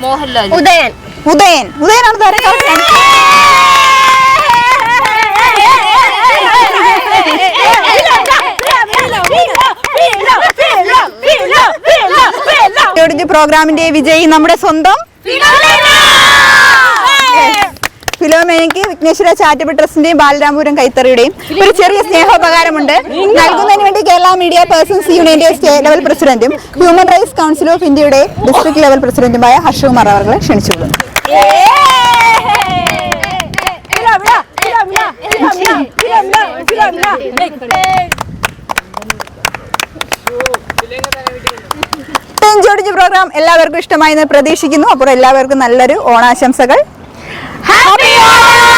മോഹൻലാൽ. ഉദയൻ. ഉദയൻ. ഉദയനാണ് താരം പ്രോഗ്രാമിന്റെ വിജയി നമ്മുടെ സ്വന്തം ഫിലോമേനയ്ക്ക് വിഘ്നേശ്വര ചാറ്റ് ട്രസ്റ്റിന്റെയും ബാലരാമപുരം കൈത്തറിയുടെയും ഒരു ചെറിയ സ്നേഹോപകാരമുണ്ട്. നൽകുന്നതിന് വേണ്ടി കേരള മീഡിയ പേഴ്സൺസ് യൂണിയന്റെ സ്റ്റേറ്റ് ലെവൽ പ്രസിഡന്റും ഹ്യൂമൻ റൈറ്റ്സ് കൗൺസിൽ ഓഫ് ഇന്ത്യയുടെ ഡിസ്ട്രിക്ട് ലെവൽ പ്രസിഡന്റുമായ ഹർഷകുമാർ അവരെ ക്ഷണിച്ചുകൊള്ളുന്നു ജോഡിജ് പ്രോഗ്രാം എല്ലാവർക്കും ഇഷ്ടമായി പ്രതീക്ഷിക്കുന്നു. അപ്പോൾ എല്ലാവർക്കും നല്ലൊരു ഓണാശംസകൾ. Happy, Happy